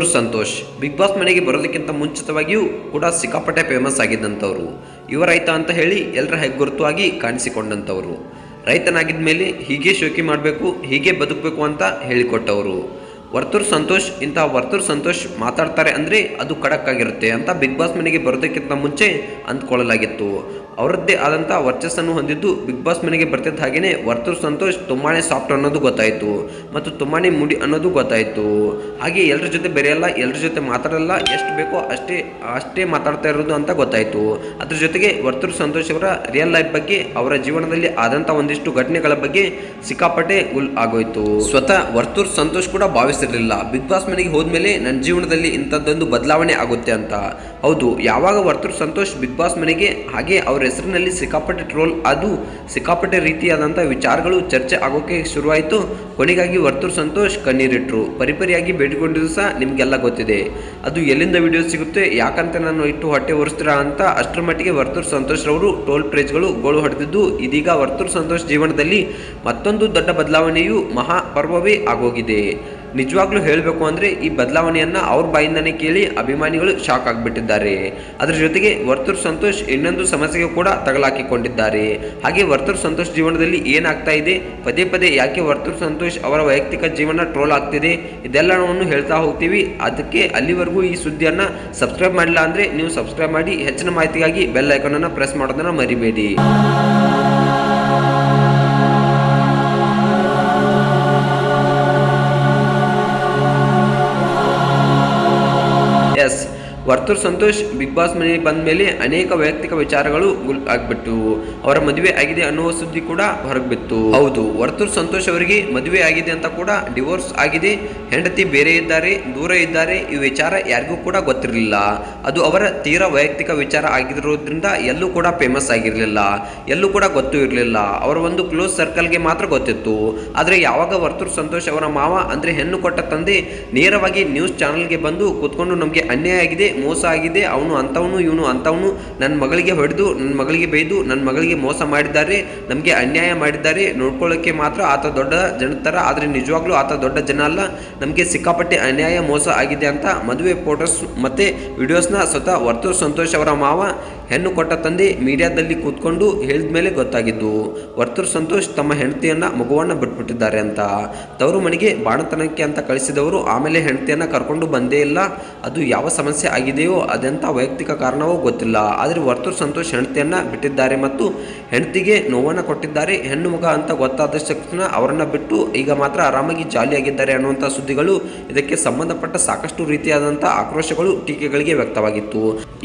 Varthur Santosh. Big boss ಮನೆಗೆ ಬರೋದಕ್ಕಿಂತ ಮುಂಚಿತವಾಗಿಯೂ ಕೂಡ ಸಿಕ್ಕಾಪಟ್ಟೆ ಫೇಮಸ್ ಆಗಿದ್ದಂಥವ್ರು. ಇವ ರೈತ ಅಂತ ಹೇಳಿ ಎಲ್ಲರ ಹೆಗ್ಗುರುತುವಾಗಿ ಕಾಣಿಸಿಕೊಂಡಂಥವ್ರು. ರೈತನಾಗಿದ್ದ ಮೇಲೆ ಹೀಗೆ ಶೋಕಿ ಮಾಡಬೇಕು, ಹೀಗೆ ಬದುಕಬೇಕು ಅಂತ ಹೇಳಿಕೊಟ್ಟವರು. ವರ್ತೂರ್ ಸಂತೋಷ್ ಇಂತಹ ವರ್ತೂರ್ ಸಂತೋಷ್ ಮಾತಾಡ್ತಾರೆ ಅಂದರೆ ಅದು ಖಡಕ್ ಆಗಿರುತ್ತೆ ಅಂತ ಬಿಗ್ ಬಾಸ್ ಮನೆಗೆ ಬರೋದಕ್ಕಿಂತ ಮುಂಚೆ ಅಂದ್ಕೊಳ್ಳಲಾಗಿತ್ತು. ಅವರದ್ದೇ ಆದಂಥ ವರ್ಚಸ್ಸನ್ನು ಹೊಂದಿದ್ದು ಬಿಗ್ ಬಾಸ್ ಮನೆಗೆ ಬರ್ತಿದ್ದ ಹಾಗೆಯೇ ವರ್ತೂರ್ ಸಂತೋಷ್ ತುಂಬಾ ಸಾಫ್ಟ್ ಅನ್ನೋದು ಗೊತ್ತಾಯಿತು ಮತ್ತು ತುಂಬಾ ಮುಡಿ ಅನ್ನೋದು ಗೊತ್ತಾಯಿತು. ಹಾಗೆ ಎಲ್ಲರ ಜೊತೆ ಬೆರೆಯಲ್ಲ ಎಲ್ಲರ ಜೊತೆ ಮಾತಾಡಲ್ಲ, ಎಷ್ಟು ಬೇಕೋ ಅಷ್ಟೇ ಅಷ್ಟೇ ಮಾತಾಡ್ತಾ ಇರೋದು ಅಂತ ಗೊತ್ತಾಯಿತು. ಅದ್ರ ಜೊತೆಗೆ ವರ್ತೂರ್ ಸಂತೋಷ್ ಅವರ ರಿಯಲ್ ಲೈಫ್ ಬಗ್ಗೆ, ಅವರ ಜೀವನದಲ್ಲಿ ಆದಂಥ ಒಂದಿಷ್ಟು ಘಟನೆಗಳ ಬಗ್ಗೆ ಸಿಕ್ಕಾಪಟ್ಟೆ ಗುಲ್ ಆಗೋಯ್ತು. ಸ್ವತಃ ವರ್ತೂರ್ ಸಂತೋಷ್ ಕೂಡ ಭಾವಿಸಿರಲಿಲ್ಲ ಬಿಗ್ ಬಾಸ್ ಮನೆಗೆ ಹೋದ್ಮೇಲೆ ನನ್ನ ಜೀವನದಲ್ಲಿ ಇಂಥದ್ದೊಂದು ಬದಲಾವಣೆ ಆಗುತ್ತೆ ಅಂತ. ಹೌದು, ಯಾವಾಗ ವರ್ತೂರ್ ಸಂತೋಷ್ ಬಿಗ್ ಬಾಸ್ ಮನೆಗೆ, ಹಾಗೆ ಅವ್ರ ಹೆಸರಿನಲ್ಲಿ ಸಿಕ್ಕಾಪಟ್ಟೆ ಟ್ರೋಲ್, ಅದು ಸಿಕ್ಕಾಪಟ್ಟೆ ರೀತಿಯಾದಂಥ ವಿಚಾರಗಳು ಚರ್ಚೆ ಆಗೋಕೆ ಶುರುವಾಯಿತು. ಕೊನೆಗಾಗಿ ವರ್ತೂರ್ ಸಂತೋಷ್ ಕಣ್ಣೀರಿಟ್ರು. ಪರಿಪರಿಯಾಗಿ ಬೇಡಿಕೊಂಡಿದ್ದು ಸಹ ನಿಮಗೆಲ್ಲ ಗೊತ್ತಿದೆ. ಅದು ಎಲ್ಲಿಂದ ವಿಡಿಯೋ ಸಿಗುತ್ತೆ, ಯಾಕಂತ ನಾನು ಇಟ್ಟು ಹೊಟ್ಟೆ ಒರೆಸ್ತೀರಾ ಅಂತ ಅಷ್ಟರ ಮಟ್ಟಿಗೆ ವರ್ತೂರ್ ಸಂತೋಷ್ ರವರು ಟೋಲ್ ಪ್ರೇಜ್ಗಳು ಗೋಳು ಹೊಡೆದಿದ್ದು, ಇದೀಗ ವರ್ತೂರ್ ಸಂತೋಷ್ ಜೀವನದಲ್ಲಿ ಮತ್ತೊಂದು ದೊಡ್ಡ ಬದಲಾವಣೆಯು ಮಹಾಪರ್ವವೇ ಆಗೋಗಿದೆ. ನಿಜವಾಗ್ಲೂ ಹೇಳಬೇಕು ಅಂದರೆ ಈ ಬದಲಾವಣೆಯನ್ನು ಅವ್ರ ಬಾಯಿಂದನೇ ಕೇಳಿ ಅಭಿಮಾನಿಗಳು ಶಾಕ್ ಆಗಿಬಿಟ್ಟಿದ್ದಾರೆ. ಅದರ ಜೊತೆಗೆ ವರ್ತೂರ್ ಸಂತೋಷ್ ಇನ್ನೊಂದು ಸಮಸ್ಯೆಗೆ ಕೂಡ ತಗಲಾಕಿಕೊಂಡಿದ್ದಾರೆ. ಹಾಗೆ ವರ್ತೂರ್ ಸಂತೋಷ್ ಜೀವನದಲ್ಲಿ ಏನಾಗ್ತಾ ಇದೆ? ಪದೇ ಪದೇ ಯಾಕೆ ವರ್ತೂರ್ ಸಂತೋಷ್ ಅವರ ವೈಯಕ್ತಿಕ ಜೀವನ ಟ್ರೋಲ್ ಆಗ್ತಿದೆ? ಇದೆಲ್ಲವನ್ನು ಹೇಳ್ತಾ ಹೋಗ್ತೀವಿ. ಅದಕ್ಕೆ ಅಲ್ಲಿವರೆಗೂ ಈ ಸುದ್ದಿಯನ್ನು ಸಬ್ಸ್ಕ್ರೈಬ್ ಮಾಡಿಲ್ಲ ಅಂದರೆ ನೀವು ಸಬ್ಸ್ಕ್ರೈಬ್ ಮಾಡಿ ಹೆಚ್ಚಿನ ಮಾಹಿತಿಗಾಗಿ ಬೆಲ್ ಐಕನನ್ನು ಪ್ರೆಸ್ ಮಾಡೋದನ್ನು ಮರಿಬೇಡಿ. ವರ್ತೂರ್ ಸಂತೋಷ್ ಬಿಗ್ ಬಾಸ್ ಮನೆಗೆ ಬಂದ ಮೇಲೆ ಅನೇಕ ವೈಯಕ್ತಿಕ ವಿಚಾರಗಳು ಗುಲ್ ಆಗ್ಬಿಟ್ಟು ಅವರ ಮದುವೆ ಆಗಿದೆ ಅನ್ನುವ ಸುದ್ದಿ ಕೂಡ ಹೊರಗೆ ಬಿತ್ತು ಹೌದು. ವರ್ತೂರ್ ಸಂತೋಷ್ ಅವರಿಗೆ ಮದುವೆ ಆಗಿದೆ ಅಂತ ಕೂಡ ಡಿವೋರ್ಸ್ ಆಗಿದೆ. ಹೆಂಡತಿ ಬೇರೆ ಇದ್ದಾರೆ ದೂರ ಇದ್ದಾರೆ ಈ ವಿಚಾರ ಯಾರಿಗೂ ಕೂಡ ಗೊತ್ತಿರಲಿಲ್ಲ. ಅದು ಅವರ ತೀರಾ ವೈಯಕ್ತಿಕ ವಿಚಾರ ಆಗಿರೋದ್ರಿಂದ ಎಲ್ಲೂ ಕೂಡ ಫೇಮಸ್ ಆಗಿರಲಿಲ್ಲ. ಎಲ್ಲೂ ಕೂಡ ಗೊತ್ತೂ ಇರಲಿಲ್ಲ. ಅವರ ಒಂದು ಕ್ಲೋಸ್ ಸರ್ಕಲ್ಗೆ ಮಾತ್ರ ಗೊತ್ತಿತ್ತು. ಆದರೆ ಯಾವಾಗ ವರ್ತೂರ್ ಸಂತೋಷ್ ಅವರ ಮಾವ ಅಂದರೆ ಹೆಣ್ಣು ಕೊಟ್ಟ ತಂದೆ ನೇರವಾಗಿ ನ್ಯೂಸ್ ಚಾನಲ್ಗೆ ಬಂದು ಕೂತ್ಕೊಂಡು ನಮಗೆ ಅನ್ಯಾಯ ಆಗಿದೆ ಮೋಸ ಆಗಿದೆ, ಅವನು ಅಂಥವನು ಇವನು ಅಂಥವನು ನನ್ನ ಮಗಳಿಗೆ ಹೊಡೆದು ನನ್ನ ಮಗಳಿಗೆ ಬೈದು ನನ್ನ ಮಗಳಿಗೆ ಮೋಸ ಮಾಡಿದ್ದಾರೆ, ನಮಗೆ ಅನ್ಯಾಯ ಮಾಡಿದ್ದಾರೆ ನೋಡ್ಕೊಳ್ಳೋಕ್ಕೆ ಮಾತ್ರ ಆತ ದೊಡ್ಡ ಜನ ಥರ ಆದರೆ ನಿಜವಾಗ್ಲೂ ಆತ ದೊಡ್ಡ ಜನ ಅಲ್ಲ. ನಮಗೆ ಸಿಕ್ಕಾಪಟ್ಟೆ ಅನ್ಯಾಯ ಮೋಸ ಆಗಿದೆ ಅಂತ ಮದುವೆ ಫೋಟೋಸ್ ಮತ್ತು ವಿಡಿಯೋಸ್ನ ಸ್ವತಃ ವರ್ತು ಸಂತೋಷ್ ಅವರ ಮಾವ ಹೆಣ್ಣು ಕೊಟ್ಟ ತಂದೆ ಮೀಡಿಯಾದಲ್ಲಿ ಕೂತ್ಕೊಂಡು ಹೇಳಿದ ಮೇಲೆ ಗೊತ್ತಾಗಿದ್ದು, ವರ್ತೂರ್ ಸಂತೋಷ್ ತಮ್ಮ ಹೆಂಡತಿಯನ್ನು ಮಗುವನ್ನು ಬಿಟ್ಬಿಟ್ಟಿದ್ದಾರೆ ಅಂತ. ತವರು ಮನೆಗೆ ಬಾಣತನಕ್ಕೆ ಅಂತ ಕಳಿಸಿದವರು ಆಮೇಲೆ ಹೆಂಡತಿಯನ್ನು ಕರ್ಕೊಂಡು ಬಂದೇ ಇಲ್ಲ. ಅದು ಯಾವ ಸಮಸ್ಯೆ ಆಗಿದೆಯೋ ಅದೆಂಥ ವೈಯಕ್ತಿಕ ಕಾರಣವೋ ಗೊತ್ತಿಲ್ಲ. ಆದರೆ ವರ್ತೂರ್ ಸಂತೋಷ್ ಹೆಂಡತಿಯನ್ನು ಬಿಟ್ಟಿದ್ದಾರೆ ಮತ್ತು ಹೆಂಡತಿಗೆ ನೋವನ್ನು ಕೊಟ್ಟಿದ್ದಾರೆ. ಹೆಣ್ಣು ಮಗ ಅಂತ ಗೊತ್ತಾದ ಅವರನ್ನು ಬಿಟ್ಟು ಈಗ ಮಾತ್ರ ಆರಾಮಾಗಿ ಜಾಲಿಯಾಗಿದ್ದಾರೆ ಅನ್ನುವಂಥ ಸುದ್ದಿಗಳು ಇದಕ್ಕೆ ಸಂಬಂಧಪಟ್ಟ ಸಾಕಷ್ಟು ರೀತಿಯಾದಂಥ ಆಕ್ರೋಶಗಳು ಟೀಕೆಗಳಿಗೆ ವ್ಯಕ್ತವಾಗಿತ್ತು.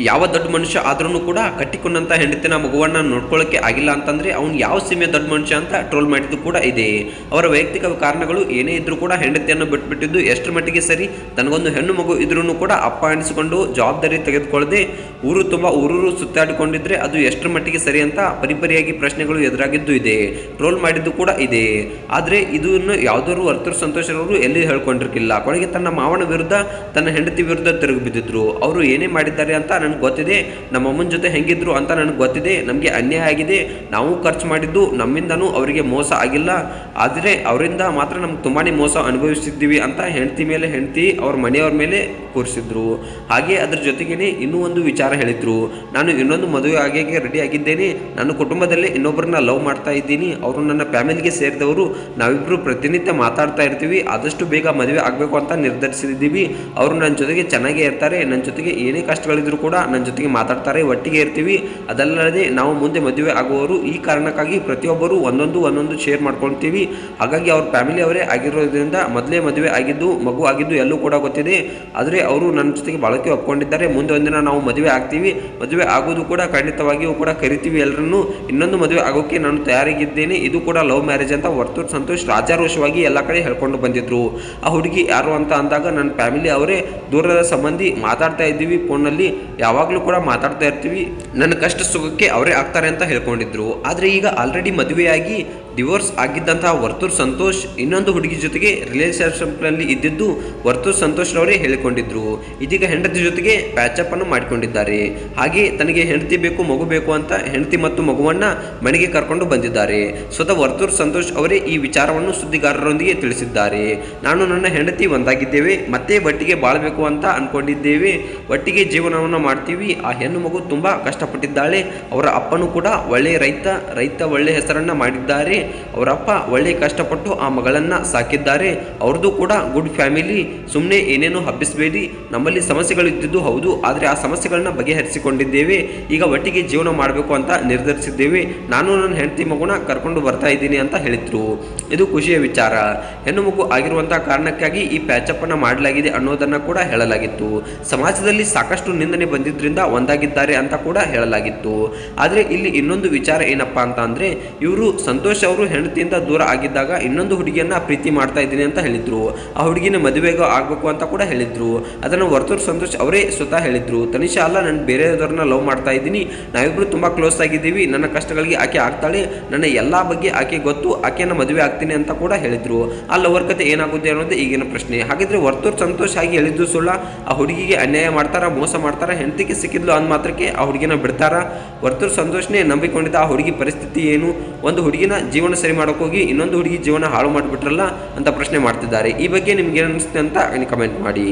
ಯಾವ ದೊಡ್ಡ ಮನುಷ್ಯ ಆದ್ರೂ ಕಟ್ಟಿಕೊಂಡಂತ ಹೆಂಡತಿನ ಮಗುವನ್ನ ನೋಡ್ಕೊಳ್ಳೋಕೆ ಆಗಿಲ್ಲ ಅಂತಂದ್ರೆ ಅವ್ನು ಯಾವ ಸೀಮೆ ದೊಡ್ಡ ಮನುಷ್ಯ ಅಂತ ಟ್ರೋಲ್ ಮಾಡಿದ್ದು ಕೂಡ ಇದೆ. ಅವರ ವೈಯಕ್ತಿಕ ಕಾರಣಗಳು ಏನೇ ಇದ್ರೂ ಕೂಡ ಹೆಂಡತಿಯನ್ನು ಬಿಟ್ಬಿಟ್ಟಿದ್ದು ಎಷ್ಟರ ಮಟ್ಟಿಗೆ ಸರಿ? ತನಗೊಂದು ಹೆಣ್ಣು ಮಗು ಇದ್ರೂ ಕೂಡ ಅಪ್ಪ ಎಣಿಸಿಕೊಂಡು ಜವಾಬ್ದಾರಿ ತೆಗೆದುಕೊಳ್ಳದೆ ಊರು ತುಂಬ ಊರೂರು ಸುತ್ತಾಡಿಕೊಂಡಿದ್ರೆ ಅದು ಎಷ್ಟರ ಮಟ್ಟಿಗೆ ಸರಿ ಅಂತ ಪರಿಪರಿಯಾಗಿ ಪ್ರಶ್ನೆಗಳು ಎದುರಾಗಿದ್ದು ಇದೆ. ಟ್ರೋಲ್ ಮಾಡಿದ್ದು ಕೂಡ ಇದೆ. ಆದರೆ ಇದನ್ನು ಯಾವುದಾದ್ರು ವರ್ತರು ಸಂತೋಷ ಅವರು ಎಲ್ಲಿ ಹೇಳ್ಕೊಂಡಿರ್ಕಿಲ್ಲ ಕೊನೆಗೆ ತನ್ನ ಮಾವನ ವಿರುದ್ಧ ತನ್ನ ಹೆಂಡತಿ ವಿರುದ್ಧ ತಿರುಗಿ ಬಿದ್ದಿದ್ರು. ಅವರು ಏನೇ ಮಾಡಿದ್ದಾರೆ ಅಂತ ನನಗೆ ಗೊತ್ತಿದೆ. ನಮ್ಮ ಅಮ್ಮನ ಜೊತೆ ಹೆಂಗಿದ್ರು ಅಂತ ನನಗೆ ಗೊತ್ತಿದೆ, ನಮಗೆ ಅನ್ಯಾಯ ಆಗಿದೆ, ನಾವು ಖರ್ಚು ಮಾಡಿದ್ದು ನಮ್ಮಿಂದನೂ ಅವರಿಗೆ ಮೋಸ ಆಗಿಲ್ಲ. ಆದರೆ ಅವರಿಂದ ಮಾತ್ರ ನಮ್ಗೆ ತುಂಬಾ ಮೋಸ ಅನುಭವಿಸಿದ್ದೀವಿ ಅಂತ ಹೆಂಡತಿ ಮೇಲೆ ಹೆಂಡತಿ ಅವ್ರ ಮನೆಯವ್ರ ಮೇಲೆ ಕೂರಿಸಿದ್ರು. ಹಾಗೆ ಅದ್ರ ಜೊತೆಗೇನೆ ಇನ್ನೂ ಒಂದು ವಿಚಾರ ಹೇಳಿದ್ರು. ನಾನು ಇನ್ನೊಂದು ಮದುವೆ ಆಗಿ ರೆಡಿ ಆಗಿದ್ದೇನೆ. ನನ್ನ ಕುಟುಂಬದಲ್ಲೇ ಇನ್ನೊಬ್ಬರನ್ನ ಲವ್ ಮಾಡ್ತಾ ಇದ್ದೀನಿ. ಅವರು ನನ್ನ ಫ್ಯಾಮಿಲಿಗೆ ಸೇರಿದವರು. ನಾವಿಬ್ಬರು ಪ್ರತಿನಿತ್ಯ ಮಾತಾಡ್ತಾ ಇರ್ತೀವಿ. ಆದಷ್ಟು ಬೇಗ ಮದುವೆ ಆಗಬೇಕು ಅಂತ ನಿರ್ಧರಿಸಿದ್ದೀವಿ. ಅವರು ನನ್ನ ಜೊತೆಗೆ ಚೆನ್ನಾಗೇ ಇರ್ತಾರೆ. ನನ್ನ ಜೊತೆಗೆ ಏನೇ ಕಷ್ಟಗಳಿದ್ರು ಕೂಡ ನನ್ನ ಜೊತೆಗೆ ಮಾತಾಡ್ತಾರೆ. ಒಟ್ಟಿಗೆ ಇರ್ತೀವಿ. ಅದಲ್ಲದೆ ನಾವು ಮುಂದೆ ಮದುವೆ ಆಗುವವರು ಈ ಕಾರಣಕ್ಕಾಗಿ ಪ್ರತಿಯೊಬ್ಬರು ಒಂದೊಂದು ಒಂದೊಂದು ಶೇರ್ ಮಾಡ್ಕೊಳ್ತೀವಿ. ಹಾಗಾಗಿ ಅವ್ರ ಫ್ಯಾಮಿಲಿ ಅವರೇ ಆಗಿರೋದ್ರಿಂದ ಮೊದಲೇ ಮದುವೆ ಆಗಿದ್ದು, ಮಗು ಆಗಿದ್ದು ಎಲ್ಲೂ ಕೂಡ ಗೊತ್ತಿದೆ. ಆದರೆ ಅವರು ನನ್ನ ಜೊತೆಗೆ ಬಾಳಕೆ ಒಪ್ಕೊಂಡಿದ್ದಾರೆ. ಮುಂದೆ ಒಂದಿನ ನಾವು ಮದುವೆ ಆಗ್ತೀವಿ. ಮದುವೆ ಆಗೋದು ಕೂಡ ಖಂಡಿತವಾಗಿಯೂ ಕೂಡ ಕರಿತೀವಿ ಎಲ್ಲರನ್ನು ಇನ್ನೊಂದು ಮದುವೆ ಆಗೋಕ್ಕೆ ನಾನು ತಯಾರಿಗಿದ್ದೇನೆ. ಇದು ಕೂಡ ಲವ್ ಮ್ಯಾರೇಜ್ ಅಂತ ವರ್ತೂರ್ ಸಂತೋಷ್ ರಾಜಾರೋಷವಾಗಿ ಎಲ್ಲ ಕಡೆ ಹೇಳ್ಕೊಂಡು ಬಂದಿದ್ರು. ಆ ಹುಡುಗಿ ಯಾರು ಅಂತ ಅಂದಾಗ ನನ್ನ ಫ್ಯಾಮಿಲಿ ಅವರೇ ದೂರದ ಸಂಬಂಧಿ ಮಾತಾಡ್ತಾ ಇದ್ದೀವಿ ಫೋನಲ್ಲಿ ಯಾವಾಗಲೂ ಕೂಡ ಮಾತಾಡ್ತಾ ಇರ್ತೀವಿ. ನನ್ನ ಕಷ್ಟ ಸುಖಕ್ಕೆ ಅವರೇ ಆಗ್ತಾರೆ ಅಂತ ಹೇಳ್ಕೊಂಡಿದ್ರು. ಆದರೆ ಈಗ ಆಲ್ರೆಡಿ ಮದುವೆಯಾಗಿ ಡಿವೋರ್ಸ್ ಆಗಿದ್ದಂತಹ ವರ್ತೂರ್ ಸಂತೋಷ್ ಇನ್ನೊಂದು ಹುಡುಗಿ ಜೊತೆಗೆ ರಿಲೇಷನ್ಶಿಪ್ನಲ್ಲಿ ಇದ್ದಿದ್ದು ವರ್ತೂರ್ ಸಂತೋಷ್ ರವರೇ ಹೇಳಿಕೊಂಡಿದ್ರು. ಇದೀಗ ಹೆಂಡತಿ ಜೊತೆಗೆ ಪ್ಯಾಚಪ್ ಅನ್ನು ಮಾಡಿಕೊಂಡಿದ್ದಾರೆ. ಹಾಗೆ ತನಗೆ ಹೆಂಡತಿ ಬೇಕು, ಮಗು ಬೇಕು ಅಂತ ಹೆಂಡತಿ ಮತ್ತು ಮಗುವನ್ನ ಮನೆಗೆ ಕರ್ಕೊಂಡು ಬಂದಿದ್ದಾರೆ. ಸ್ವತಃ ವರ್ತೂರ್ ಸಂತೋಷ್ ಅವರೇ ಈ ವಿಚಾರವನ್ನು ಸುದ್ದಿಗಾರರೊಂದಿಗೆ ತಿಳಿಸಿದ್ದಾರೆ. ನಾನು ನನ್ನ ಹೆಂಡತಿ ಒಂದಾಗಿದ್ದೇವೆ, ಮತ್ತೆ ಒಟ್ಟಿಗೆ ಬಾಳಬೇಕು ಅಂತ ಅನ್ಕೊಂಡಿದ್ದೇವೆ. ಒಟ್ಟಿಗೆ ಜೀವನವನ್ನು ಮಾಡ್ತೀವಿ. ಆ ಹೆಣ್ಣು ಮಗು ತುಂಬಾ ಕಷ್ಟಪಟ್ಟಿದ್ದಾಳೆ. ಅವರ ಅಪ್ಪನೂ ಕೂಡ ಒಳ್ಳೆ ರೈತ ರೈತ ಒಳ್ಳೆ ಹೆಸರನ್ನ ಮಾಡಿದ್ದಾರೆ. ಅವರ ಅಪ್ಪ ಒಳ್ಳೆ ಕಷ್ಟಪಟ್ಟು ಆ ಮಗಳನ್ನ ಸಾಕಿದ್ದಾರೆ. ಅವ್ರದ್ದು ಕೂಡ ಗುಡ್ ಫ್ಯಾಮಿಲಿ ಸುಮ್ಮನೆ ಏನೇನು ಹಬ್ಬಿಸಬೇಡಿ. ನಮ್ಮಲ್ಲಿ ಸಮಸ್ಯೆಗಳು ಇದ್ದಿದ್ದು ಹೌದು. ಆದರೆ ಆ ಸಮಸ್ಯೆಗಳನ್ನ ಬಗೆಹರಿಸಿಕೊಂಡಿದ್ದೇವೆ. ಈಗ ಒಟ್ಟಿಗೆ ಜೀವನ ಮಾಡಬೇಕು ಅಂತ ನಿರ್ಧರಿಸಿದ್ದೇವೆ. ನಾನು ನನ್ನ ಹೆಂಡತಿ ಮಗುನ ಕರ್ಕೊಂಡು ಬರ್ತಾ ಇದ್ದೀನಿ ಅಂತ ಹೇಳಿದ್ರು. ಇದು ಖುಷಿಯ ವಿಚಾರ. ಹೆಣ್ಣು ಮಗು ಆಗಿರುವಂತಹ ಕಾರಣಕ್ಕಾಗಿ ಈ ಪ್ಯಾಚಪ್ ಅನ್ನ ಮಾಡಲಾಗಿದೆ ಅನ್ನೋದನ್ನ ಕೂಡ ಹೇಳಲಾಗಿತ್ತು. ಸಮಾಜದಲ್ಲಿ ಸಾಕಷ್ಟು ನಿಂದನೆ ಬಂದಿದ್ದರಿಂದ ಒಂದಾಗಿದ್ದಾರೆ ಅಂತ ಕೂಡ ಹೇಳಲಾಗಿತ್ತು. ಆದರೆ ಇಲ್ಲಿ ಇನ್ನೊಂದು ವಿಚಾರ ಏನಪ್ಪಾ ಅಂತ ಅಂದ್ರೆ, ಇವರು ಸಂತೋಷ್ ಅವರು ಹೆಂಡತಿಯಿಂದ ದೂರ ಆಗಿದ್ದಾಗ ಇನ್ನೊಂದು ಹುಡುಗಿಯನ್ನ ಪ್ರೀತಿ ಮಾಡ್ತಾ ಇದ್ದೀನಿ ಅಂತ ಹೇಳಿದ್ರು. ಆ ಹುಡುಗಿನ ಮದುವೆಗೆ ಆಗ್ಬೇಕು ಅಂತ ಕೂಡ ಹೇಳಿದ್ರು. ಅದನ್ನು ವರ್ತೂರ್ ಸಂತೋಷ್ ಅವರೇ ಸ್ವತಃ ಹೇಳಿದ್ರು. ತನಿಷಾ ಅಲ್ಲ, ನಾನು ಬೇರೆಯವರನ್ನ ಲವ್ ಮಾಡ್ತಾ ಇದ್ದೀನಿ. ನಾವಿಬ್ರು ತುಂಬಾ ಕ್ಲೋಸ್ ಆಗಿದ್ದೀವಿ. ನನ್ನ ಕಷ್ಟಗಳಿಗೆ ಆಕೆ ಆಗ್ತಾಳೆ. ನನ್ನ ಎಲ್ಲಾ ಬಗ್ಗೆ ಆಕೆ ಗೊತ್ತು. ಆಕೆಯನ್ನ ಮದುವೆ ಆಗ್ತೀನಿ ಅಂತ ಕೂಡ ಹೇಳಿದ್ರು. ಆ ಲವರ್ ಕತೆ ಏನಾಗುತ್ತೆ ಅನ್ನೋದು ಈಗಿನ ಪ್ರಶ್ನೆ. ಹಾಗಿದ್ರೆ ವರ್ತೂರ್ ಸಂತೋಷ್ ಆಗಿ ಹೇಳಿದ್ದು ಸುಳ್ಳ? ಆ ಹುಡುಗಿಗೆ ಅನ್ಯಾಯ ಮಾಡ್ತಾರ, ಮೋಸ ಮಾಡ್ತಾರ, ಹೆಂಡತಿಗೆ ಸಿಕ್ಕಿದ್ಲು ಅಂದ ಮಾತ್ರಕ್ಕೆ ಆ ಹುಡುಗಿನ ಬಿಡ್ತಾರ? ವರ್ತೂರ್ ಸಂತೋಷ್ನೇ ನಂಬಿಕೊಂಡಿದ್ದ ಆ ಹುಡುಗಿ ಪರಿಸ್ಥಿತಿ ಏನು? ಒಂದು ಹುಡುಗಿನ ಜೀವನ ಸರಿ ಮಾಡೋಕೆ ಹೋಗಿ ಇನ್ನೊಂದು ಹುಡುಗಿ ಜೀವನ ಹಾಳು ಮಾಡಿಬಿಟ್ರಲ್ಲ ಅಂತ ಪ್ರಶ್ನೆ ಮಾಡ್ತಿದ್ದಾರೆ. ಈ ಬಗ್ಗೆ ನಿಮ್ಗೆ ಅನಿಸುತ್ತೆ ಅಂತ ಕಮೆಂಟ್ ಮಾಡಿ.